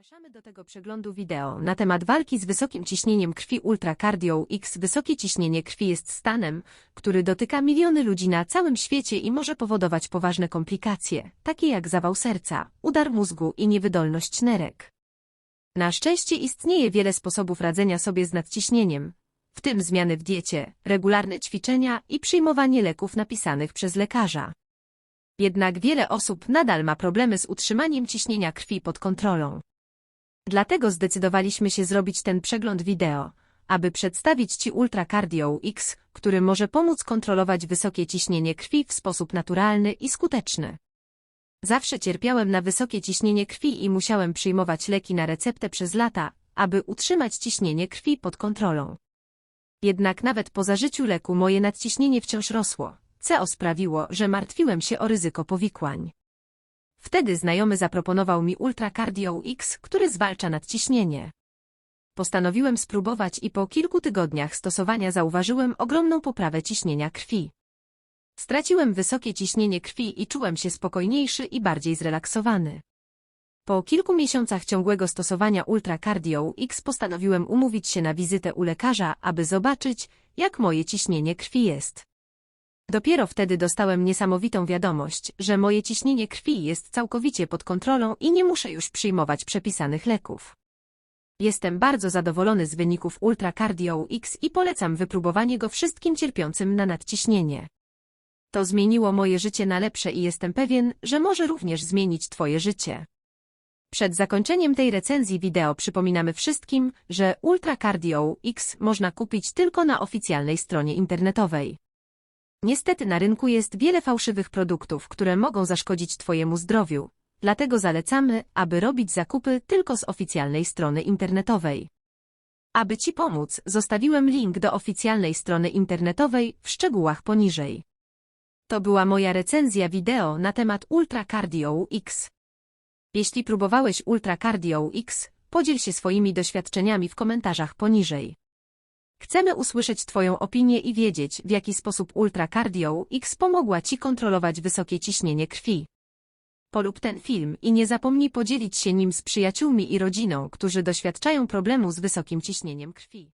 Zapraszamy do tego przeglądu wideo na temat walki z wysokim ciśnieniem krwi Ultra Cardio X. Wysokie ciśnienie krwi jest stanem, który dotyka miliony ludzi na całym świecie i może powodować poważne komplikacje, takie jak zawał serca, udar mózgu i niewydolność nerek. Na szczęście istnieje wiele sposobów radzenia sobie z nadciśnieniem, w tym zmiany w diecie, regularne ćwiczenia i przyjmowanie leków napisanych przez lekarza. Jednak wiele osób nadal ma problemy z utrzymaniem ciśnienia krwi pod kontrolą. Dlatego zdecydowaliśmy się zrobić ten przegląd wideo, aby przedstawić Ci Ultra Cardio X, który może pomóc kontrolować wysokie ciśnienie krwi w sposób naturalny i skuteczny. Zawsze cierpiałem na wysokie ciśnienie krwi i musiałem przyjmować leki na receptę przez lata, aby utrzymać ciśnienie krwi pod kontrolą. Jednak nawet po zażyciu leku moje nadciśnienie wciąż rosło. CO sprawiło, że martwiłem się o ryzyko powikłań. Wtedy znajomy zaproponował mi Ultra Cardio X, który zwalcza nadciśnienie. Postanowiłem spróbować i po kilku tygodniach stosowania zauważyłem ogromną poprawę ciśnienia krwi. Straciłem wysokie ciśnienie krwi i czułem się spokojniejszy i bardziej zrelaksowany. Po kilku miesiącach ciągłego stosowania Ultra Cardio X postanowiłem umówić się na wizytę u lekarza, aby zobaczyć, jak moje ciśnienie krwi jest. Dopiero wtedy dostałem niesamowitą wiadomość, że moje ciśnienie krwi jest całkowicie pod kontrolą i nie muszę już przyjmować przepisanych leków. Jestem bardzo zadowolony z wyników Ultra Cardio X i polecam wypróbowanie go wszystkim cierpiącym na nadciśnienie. To zmieniło moje życie na lepsze i jestem pewien, że może również zmienić Twoje życie. Przed zakończeniem tej recenzji wideo przypominamy wszystkim, że Ultra Cardio X można kupić tylko na oficjalnej stronie internetowej. Niestety na rynku jest wiele fałszywych produktów, które mogą zaszkodzić Twojemu zdrowiu, dlatego zalecamy, aby robić zakupy tylko z oficjalnej strony internetowej. Aby Ci pomóc, zostawiłem link do oficjalnej strony internetowej w szczegółach poniżej. To była moja recenzja wideo na temat Ultra Cardio X. Jeśli próbowałeś Ultra Cardio X, podziel się swoimi doświadczeniami w komentarzach poniżej. Chcemy usłyszeć Twoją opinię i wiedzieć, w jaki sposób Ultra Cardio X pomogła Ci kontrolować wysokie ciśnienie krwi. Polub ten film i nie zapomnij podzielić się nim z przyjaciółmi i rodziną, którzy doświadczają problemu z wysokim ciśnieniem krwi.